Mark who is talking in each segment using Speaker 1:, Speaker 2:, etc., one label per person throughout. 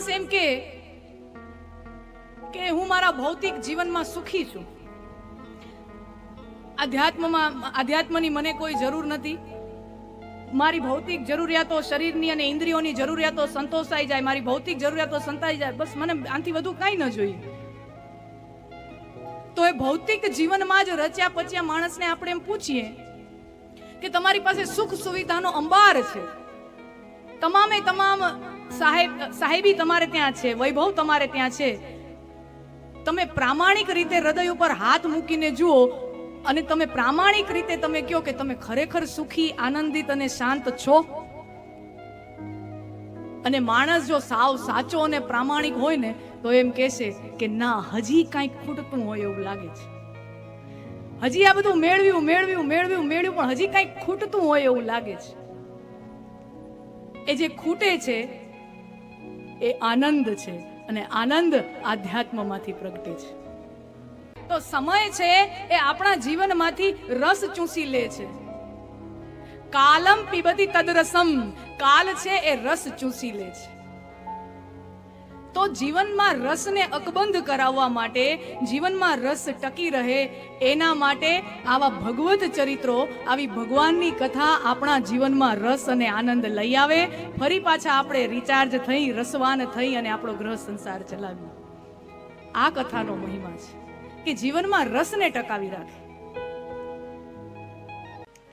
Speaker 1: માણસ એમ કે કે હું મારા ભૌતિક જીવનમાં સુખી છું. અધ્યાત્મમાં, અધ્યાત્મની મને કોઈ જરૂર નથી. મારી ભૌતિક જરૂરિયાતો શરીરની અને ઇન્દ્રિયોની જરૂરિયાતો સંતોષાઈ જાય, મારી ભૌતિક જરૂરિયાતો સંતાઈ જાય, બસ મને આનાથી વધુ કાંઈ ન જોઈએ. તો એ ભૌતિક જીવનમાં જ રચ્યા પચ્યા માણસને આપણે એમ પૂછીએ કે તમારી પાસે સુખ સુવિધાનો અંબાર છે. તમામે તમામ સાહેબ, સાહેબી તમારે ત્યાં છે, વૈભવ તમારે ત્યાં છે. તમે પ્રામાણિક રીતે હૃદય ઉપર હાથ મૂકીને જુઓ અને તમે પ્રામાણિક રીતે તમે કહો કે તમે ખરેખર સુખી, આનંદિત અને શાંત છો. અને માણસ જો સાવ સાચો અને પ્રામાણિક હોય ને, તો એમ કહેશે કે ના, હજી કાંઈક ખૂટતું હોય એવું લાગે છે. હજી આ બધું મેળવ્યું મેળવ્યું મેળવ્યું મેળવ્યું, પણ હજી કાંઈક ખૂટતું હોય એવું લાગે છે. એ જે ખૂટે છે એ આનંદ છે અને આનંદ આધ્યાત્મમાંથી પ્રગટે છે. તો સમય છે એ આપણા જીવનમાંથી રસ ચૂસી લે છે. કાલમ પીબતી તદરસમ, કાલ છે એ રસ ચૂસી લે છે. તો જીવનમાં રસને અકબંધ કરાવવા માટે, જીવનમાં રસ ટકી રહે એના માટે આવા ભગવત ચરિત્રો, આવી ભગવાનની કથા આપણા જીવનમાં રસ અને આનંદ લઈ આવે. ફરી પાછા આપણે રિચાર્જ થઈ, રસવાન થઈ અને આપણો ગ્રહ સંસાર ચલાવીએ. આ કથાનો મહિમા છે કે જીવનમાં રસને ટકાવી રાખે.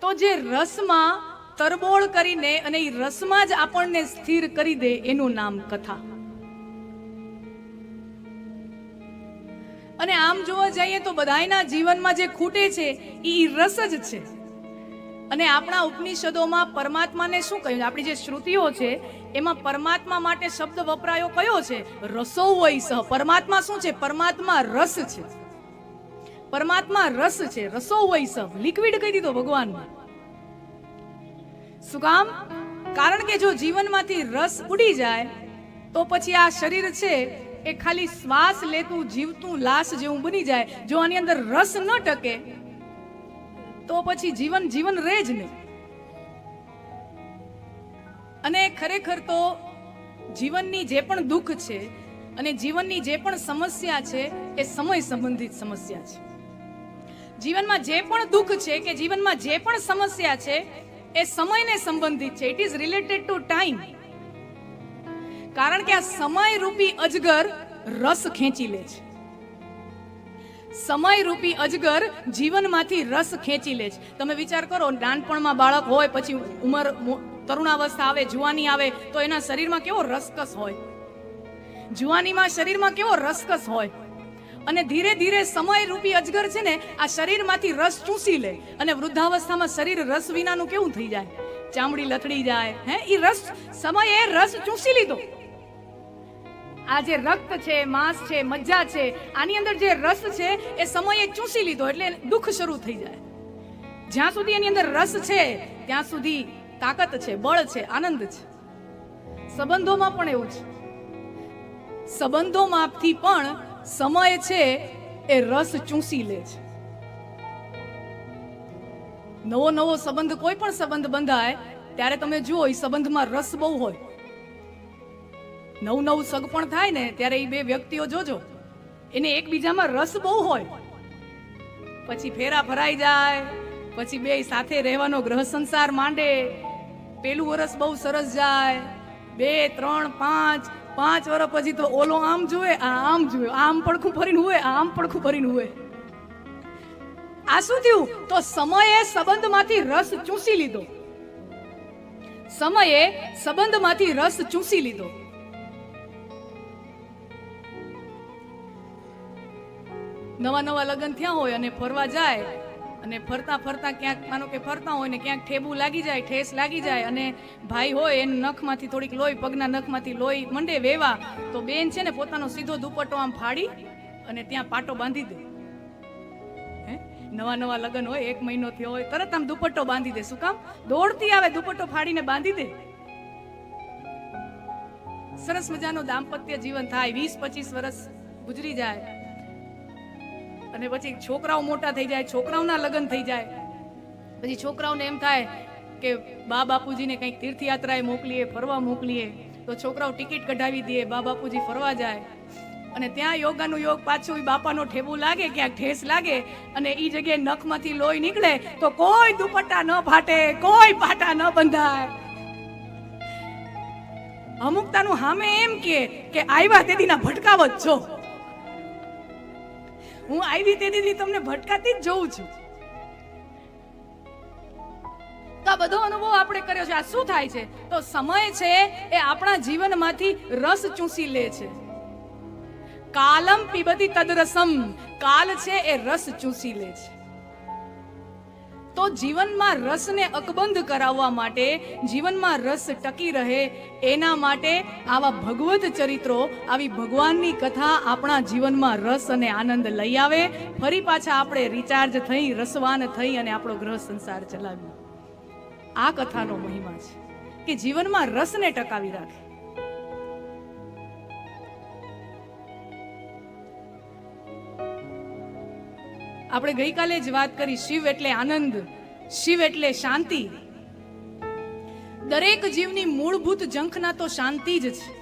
Speaker 1: તો જે રસમાં તરબોળ કરીને અને એ રસમાં જ આપણને સ્થિર કરી દે એનું નામ કથા. અને આમ જોવા જઈએ તો બધાયના જીવનમાં જે ખૂટે છે એ રસ જ છે. અને આપણા ઉપનિષદોમાં પરમાત્માને શું કહ્યું? આપણી જે શ્રુતિઓ છે, એમાં પરમાત્મા માટે શબ્દ વપરાયો કયો છે? રસો હોય પરમાત્મા શું છે? પરમાત્મા રસ છે. પરમાત્મા રસ છે. રસો હોય લિક્વિડ કહી દીધો ભગવાનમાં શું કામ? કારણ કે જો જીવનમાંથી રસ ઉડી જાય, તો પછી આ શરીર છે એ ખાલી શ્વાસ લેતું, જીવતું લાશ જેવું બની જાય, જો આની અંદર રસ ન ટકે, તો પછી જીવન જીવન રહે જ નહીં. અને ખરેખર તો જીવનની જે પણ દુઃખ છે અને જીવનની જે પણ સમસ્યા છે, એ સમય સંબંધિત સમસ્યા છે. જીવનમાં જે પણ દુઃખ છે કે જીવનમાં જે પણ સમસ્યા છે, એ સમયને સંબંધિત છે. It is related to time કારણ કે આ સમય રૂપી અજગર રસ ખેંચી લે છે. સમય રૂપી અજગર જીવનમાંથી રસ ખેંચી લે છે. તમે વિચાર કરો, નાનપણમાં બાળક હોય, પછી ઉંમર તરુણાવસ્થા આવે, જુવાની આવે, તો એના શરીરમાં કેવો રસકસ હોય? જુવાનીમાં શરીરમાં કેવો રસકસ હોય? અને ધીરે ધીરે સમય રૂપી અજગર છે ને, આ શરીરમાંથી રસ ચૂસી લે. અને વૃદ્ધાવસ્થામાં શરીર રસ વિનાનું કેવું થઈ જાય? ચામડી લથડી જાય, હે? એ રસ, સમયે રસ ચૂસી લીધો. આ જે રક્ત છે, માંસ છે, મજ્જા છે, આની અંદર જે રસ છે, એ સમયે ચૂસી લીધો એટલે દુઃખ શરૂ થઈ જાય. જ્યાં સુધી એની અંદર રસ છે, ત્યાં સુધી તાકાત છે, બળ છે, આનંદ છે. સંબંધોમાં પણ એવું છે. સંબંધોમાંથી પણ સમય છે, એ રસ ચૂસી લે છે. નવો નવો સંબંધ કોઈ પણ સંબંધ બંધાય, ત્યારે તમે જુઓ, એ સંબંધમાં રસ બહુ હોય. નવું નવું સગપણ થાય ને ત્યારે એ બે વ્યક્તિઓ જોજો. એને એકબીજામાં રસ બહુ હોય. પછી ફેરા ફરાઈ જાય, પછી બે સાથે રહેવાનો ગ્રહ સંસાર માંડે. પેલું વરસ બહુ સરસ જાય, બે, ત્રણ, પાંચ પાંચ વર્ષ પછી તો ઓલો આમ જુએ, આ આમ જુએ આમ પડખું ફરીને હોય આમ પડખું ફરીને હોય આ શું થયું? તો સમયે સંબંધમાંથી રસ ચૂસી લીધો. સમયે સંબંધમાંથી રસ ચૂસી લીધો. નવા નવા લગ્ન થયા હોય અને ફરવા જાય અને ફરતા ફરતા ક્યાંક માનો કે ફરતા હોય ને ક્યાંક ઠેબુ લાગી જાય, ઠેસ લાગી જાય અને ભાઈ હોય એને નખમાંથી થોડીક લોહી, પગના નખમાંથી લોહી મંડે વેવા, તો બેન છે ને પોતાનો સીધો દુપટ્ટો આમ ફાડી અને ત્યાં પાટો બાંધી દે. હે? નવા નવા લગ્ન હોય, એક મહિનો થયો હોય, તરત આમ દુપટ્ટો બાંધી દે. શું કામ? દોડતી આવે, દુપટ્ટો ફાડીને બાંધી દે. સરસ મજાનું દાંપત્ય જીવન થાય. વીસ પચીસ વર્ષ ગુજરી જાય. અને પછી છોકરાઓ મોટા થઈ જાય, છોકરાઓના લગ્ન થઈ જાય. પછી છોકરાઓને એમ થાય કે બા બાપુજીને કંઈક તીર્થયાત્રાએ મોકલીએ, ફરવા મોકલીએ. તો છોકરાઓ ટિકિટ કઢાવી દે, બા બાપુજી ફરવા જાય. અને ત્યાં યોગાનું યોગ પાછું બાપાનો ઠેબુ લાગે, ક્યાંક ઠેસ લાગે, અને એ જગ્યાએ નખમાંથી લોહી નીકળે, તો કોઈ દુપટ્ટા ન ફાટે, કોઈ પાટા ન બંધાય. અમુકતાનું હામે એમ કે આવ્યા તેદીના ભટકાવ જ. છો હું આવી તેદીથી તમને ભટકાતી જ જોઉં છું. તો આ બધો અનુભવ આપણે કર્યો છે. આ શું થાય છે? તો સમય છે એ આપણા જીવનમાંથી રસ ચૂસી લે છે. કાલમ પીબતી તદરસમ. કાલ છે એ રસ ચૂસી લે છે. તો જીવનમાં રસને અકબંધ કરાવવા માટે, જીવનમાં રસ ટકી રહે એના માટે આવા ભગવત ચરિત્રો, આવી ભગવાનની કથા આપણા જીવનમાં રસ અને આનંદ લઈ આવે. ફરી પાછા આપણે રિચાર્જ થઈ, રસવાન થઈ અને આપણો ગ્રહ સંસાર ચલાવીએ. આ કથાનો મહિમા છે કે જીવનમાં રસને ટકાવી રાખે. આપણે ગઈકાલે જ વાત કરી શિવ એટલે આનંદ, શિવ એટલે શાંતિ. દરેક જીવની મૂળભૂત ઝંખના તો શાંતિ જ છે.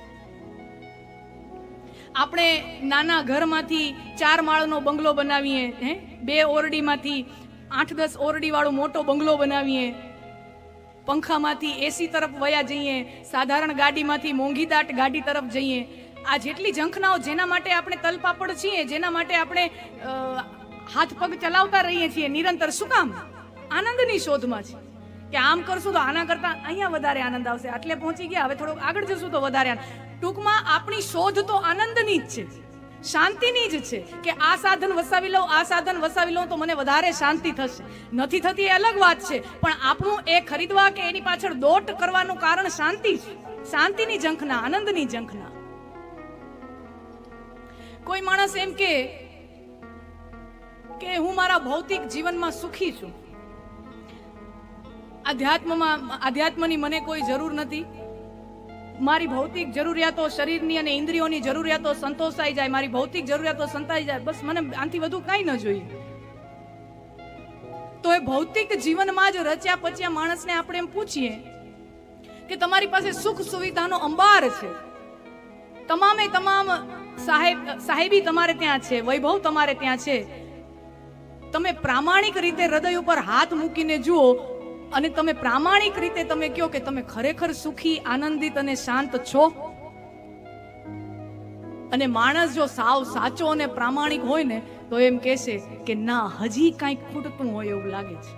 Speaker 1: આપણે નાના ઘરમાંથી ચાર માળનો બંગલો બનાવીએ, હે? બે ઓરડીમાંથી આઠ દસ ઓરડીવાળો મોટો બંગલો બનાવીએ. પંખામાંથી એસી તરફ વયા જઈએ, સાધારણ ગાડીમાંથી મોંઘી દાટ ગાડી તરફ જઈએ. આ જેટલી ઝંખનાઓ જેના માટે આપણે તલપાપડ છીએ, જેના માટે આપણે હાથ પગ ચલાવતા રહીએ છીએ, નિરંતર શું કામ? આનંદની શોધમાં છે કે આમ કરશું તો આના કરતા અહીંયા વધારે આનંદ આવશે. આટલે પહોંચી ગયા, હવે થોડુંક આગળ જશું તો વધારે. ટૂંકમાં આપણી શોધ તો આનંદની જ છે. શાંતિની જ છે કે આ સાધન વસાવી લઉં આ સાધન વસાવી લઉં તો મને વધારે શાંતિ થશે. નથી થતી એ અલગ વાત છે, પણ આપણું એ ખરીદવા કે એની પાછળ દોટ કરવાનું કારણ શાંતિ છે. શાંતિની ઝંખના, આનંદની ઝંખના. કોઈ માણસ એમ કે કે હું મારા ભૌતિક જીવનમાં સુખી છું. અધ્યાત્મમાં, અધ્યાત્મની મને કોઈ જરૂર નથી. મારી ભૌતિક જરૂરિયાતો શરીરની અને ઇન્દ્રિયોની જરૂરિયાતો સંતોષાઈ જાય, મારી ભૌતિક જરૂરિયાતો સંતાઈ જાય, બસ મને આનાથી વધુ કાંઈ ન જોઈએ. તો એ ભૌતિક જીવનમાં જ રચ્યા પચ્યા માણસને આપણે એમ પૂછીએ કે તમારી પાસે સુખ સુવિધાનો અંબાર છે. તમામે તમામ સાહેબ, સાહેબી તમારે ત્યાં છે, વૈભવ તમારે ત્યાં છે. તમે પ્રામાણિક રીતે હૃદય ઉપર હાથ મૂકીને જુઓ અને તમે પ્રામાણિક રીતે તમે કહો કે તમે ખરેખર સુખી, આનંદિત અને શાંત છો? અને માણસ જો સાવ સાચો અને પ્રામાણિક હોય ને, તો એમ કહેશે કે ના, હજી કાંઈક ખૂટતું હોય એવું લાગે છે.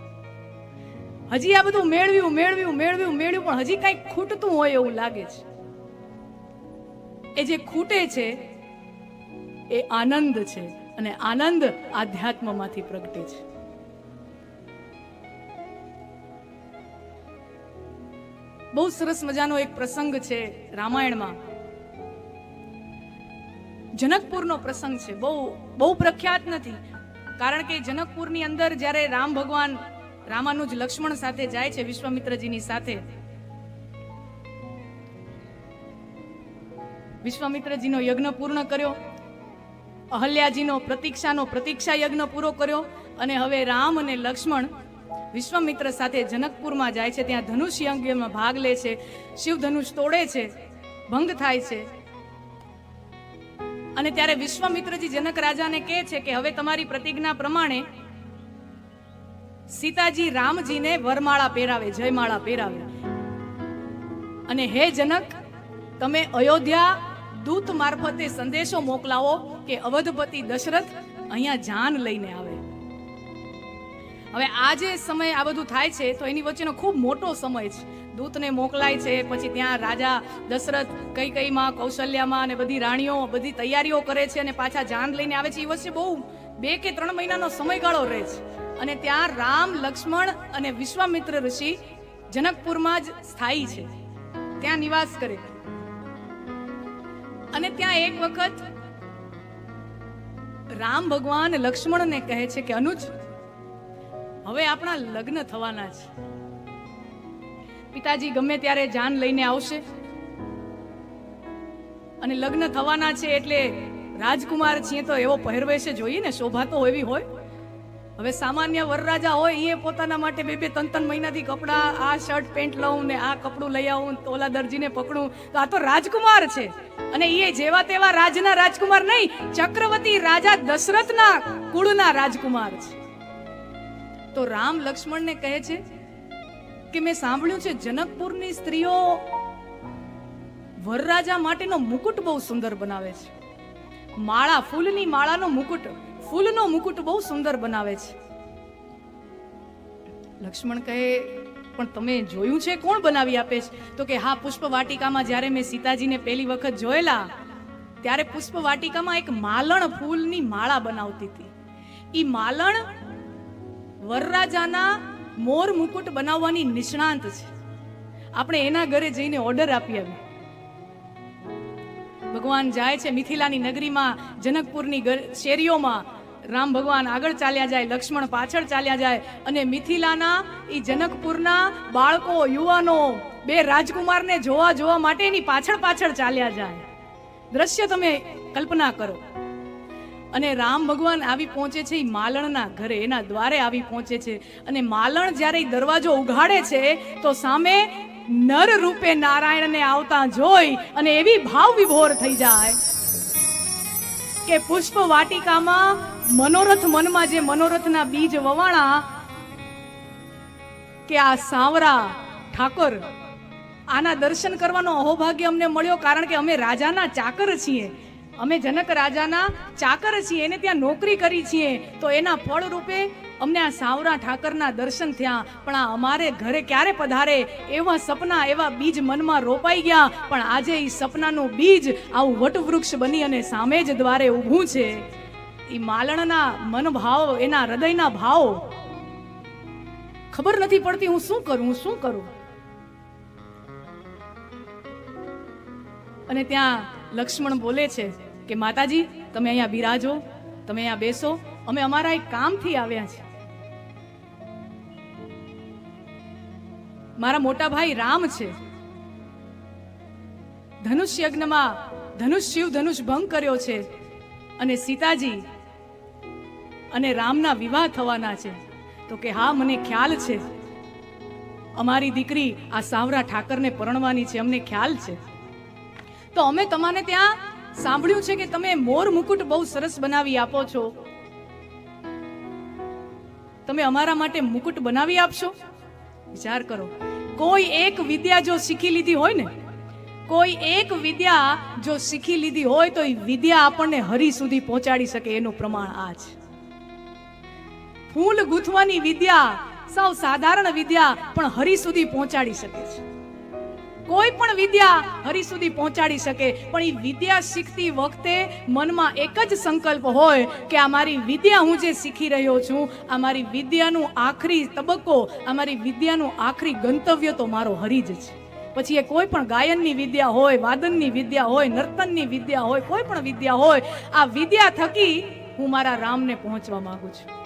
Speaker 1: હજી આ બધું મેળવ્યું મેળવ્યું મેળવ્યું મેળવ્યું, પણ હજી કાંઈક ખૂટતું હોય એવું લાગે છે. એ જે ખૂટે છે, એ આનંદ છે. અને આનંદ આધ્યાત્મમાંથી પ્રગટે છે. બહુ સરસ મજાનો એક પ્રસંગ છે રામાયણમાં. જનકપુરનો પ્રસંગ છે. બહુ બહુ પ્રખ્યાત નથી. કારણ કે જનકપુરની અંદર જ્યારે રામ ભગવાન રામાનુજ લક્ષ્મણ સાથે જાય છે, વિશ્વામિત્રજીની સાથે, વિશ્વામિત્રજીનો યજ્ઞ પૂર્ણ કર્યો. અહલ્યાજીનો પ્રતીક્ષાનો પ્રતીક્ષા યજ્ઞ પૂરો કર્યો અને હવે રામ અને લક્ષ્મણ વિશ્વામિત્ર સાથે જનકપુરમાં જાય છે. ત્યાં ધનુષ યજ્ઞમાં ભાગ લે છે. શિવ ધનુષ તોડે છે. ભંગ થાય છે. અને ત્યારે વિશ્વામિત્રજી જનક રાજાને કહે છે કે હવે તમારી પ્રતિજ્ઞા પ્રમાણે સીતાજી રામજીને વરમાળા પહેરાવે, જયમાળા પહેરાવે. અને હે જનક, તમે અયોધ્યા દૂત મારફતે સંદેશો મોકલાવો. કે અવધપતિ દશરથ અહીંયા જાન લઈને આવે. હવે આ જે સમય આ બધું થાય છે, તો એની વચ્ચેનો ખૂબ મોટો સમય છે. દૂતને મોકલાય છે, પછી ત્યાં રાજા દશરથ કઈ કઈમાં કૌશલ્યામાં અને બધી રાણીઓ, બધી તૈયારીઓ કરે છે અને પાછા જાન લઈને આવે છે. એ વચ્ચે બહુ બે કે ત્રણ મહિનાનો સમયગાળો રહે છે. અને ત્યાં રામ, લક્ષ્મણ અને વિશ્વામિત્ર ઋષિ જનકપુરમાં જ સ્થાયી છે. ત્યાં નિવાસ કરે. અને ત્યાં એક વખત રામ ભગવાન લક્ષ્મણને કહે છે કે, અનુજ, હવે આપણા લગ્ન થવાના છે. પિતાજી ગમે ત્યારે જાન લઈને આવશે. અને લગ્ન થવાના છે એટલે રાજકુમાર છીએ તો એવો પહેરવેશ જોઈએ ને, શોભા તો એવી હોય. હવે સામાન્ય વરરાજા હોય એ પોતાના માટે બે બે ત્રણ ત્રણ મહિનાથી કપડાં, આ શર્ટ પેન્ટ લઉં ને આ કપડું લઈ આવું ને ઓલા દરજીને પકડું. તો આ તો રાજકુમાર છે. અને એ જેવા તેવા રાજના રાજકુમાર નહીં, ચક્રવર્તી રાજા દશરથના કુળના રાજકુમાર છે. તો રામ લક્ષ્મણને કહે છે કે મેં સાંભળ્યું છે જનકપુરની સ્ત્રીઓ વરરાજા માટેનો મુકુટ બહુ સુંદર બનાવે છે. માળા, ફૂલની માળાનો મુકુટ. ફૂલનો મુકુટ બહુ સુંદર બનાવે છે. લક્ષ્મણ કહે, પણ તમે જોયું છે કોણ બનાવી આપે છે? તો કે, હા પુષ્પ વાટિકામાં જ્યારે મેં સીતાજીને પહેલી વખત જોયેલા, ત્યારે પુષ્પ વાટિકામાં એક માલણ ફૂલની માળા બનાવતી હતી. એ માલણ વરરાજાના મોર મુકુટ બનાવવાની નિષ્ણાંત છે. આપણે એના ઘરે જઈને ઓર્ડર આપી આવી. ભગવાન જાય છે મિથિલાની નગરીમાં, જનકપુરની શેરીઓમાં રામ ભગવાન આગળ ચાલ્યા જાય, લક્ષ્મણ પાછળ ચાલ્યા જાય અને મિથિલાના એ જનકપુરના બાળકો, યુવાનો બે રાજકુમારને જોવા જોવા માટે એની પાછળ પાછળ ચાલ્યા જાય. દ્રશ્ય તમે કલ્પના કરો. અને રામ ભગવાન આવી પહોંચે છે એ માલણના ઘરે, એના દ્વારે આવી પહોંચે છે. અને માલણ જ્યારે દરવાજો ઉઘાડે છે, તો સામે નર રૂપે નારાયણને આવતા જોઈ અને એવી ભાવ વિભોર થઈ જાય કે પુષ્પ વાટિકામાં મનોરથ મનમાં જે મનોરથના બીજ વવાણા, કે આ સાવરા ઠાકોર, આના દર્શન કરવાનો અહોભાગ્ય અમને મળ્યો કારણ કે અમે રાજાના ચાકર છીએ. અમે જનક રાજાના ચાકર છીએ, એને ત્યાં નોકરી કરી છીએ. તો એના ફળ રૂપે અમને આ સાવરા ઠાકરના દર્શન થયા. પણ આ અમારે ઘરે ક્યારે પધારે? એવા સપના, એવા બીજ મનમાં રોપાઈ ગયા. પણ આજે એ સપનાનું બીજ આવું વટવૃક્ષ બની અને સામે જ દ્વારે ઊભું છે. એ માલણના મનભાવ, એના હૃદયના ભાવ. ખબર નથી પડતી હું શું કરું, હું શું કરું? અને ત્યાં લક્ષ્મણ બોલે છે કે, માતાજી, તમે અહીંયા બિરાજો, તમે અહીંયા બેસો. અમે અમારા એક કામથી આવ્યા છે મારા મોટા ભાઈ રામ છે. ધનુષ યજ્ઞમાં ધનુષ શિવ ધનુષ ભંગ કર્યો છે. અને સીતાજી અને રામના વિવાહ થવાના છે. તો કે હા, મને ખ્યાલ છે. અમારી દીકરી આ સાવરા ઠાકરને પરણવાની છે, અમને ખ્યાલ છે. તો અમે તમારે ત્યાં સાંભળ્યું છે કે તમે મોર મુકુટ બહુ સરસ બનાવી આપો છો. તમે અમારા માટે મુકુટ બનાવી આપશો? વિચાર કરો. કોઈ એક વિદ્યા જો શીખી લીધી હોય ને, કોઈ એક વિદ્યા જો શીખી લીધી હોય તો એ વિદ્યા આપણને હરી સુધી પહોંચાડી શકે એનું પ્રમાણ આ છે. ફૂલ ગૂંથવાની વિદ્યા સૌ સાધારણ વિદ્યા પણ હરી સુધી પહોંચાડી શકે છે. કોઈ પણ વિદ્યા હરી સુધી પહોંચાડી શકે, પણ એ વિદ્યા શીખતી વખતે મનમાં એક જ સંકલ્પ હોય કે આ મારી વિદ્યા હું જે શીખી રહ્યો છું, આ મારી વિદ્યાનું આખરી તબક્કો, આ મારી વિદ્યાનું આખરી ગંતવ્ય તો મારો હરી જ છે. પછી એ કોઈ પણ ગાયનની વિદ્યા હોય, વાદનની વિદ્યા હોય, નર્તનની વિદ્યા હોય, કોઈ પણ વિદ્યા હોય, આ વિદ્યા થકી હું મારા રામને પહોંચવા માંગુ છું.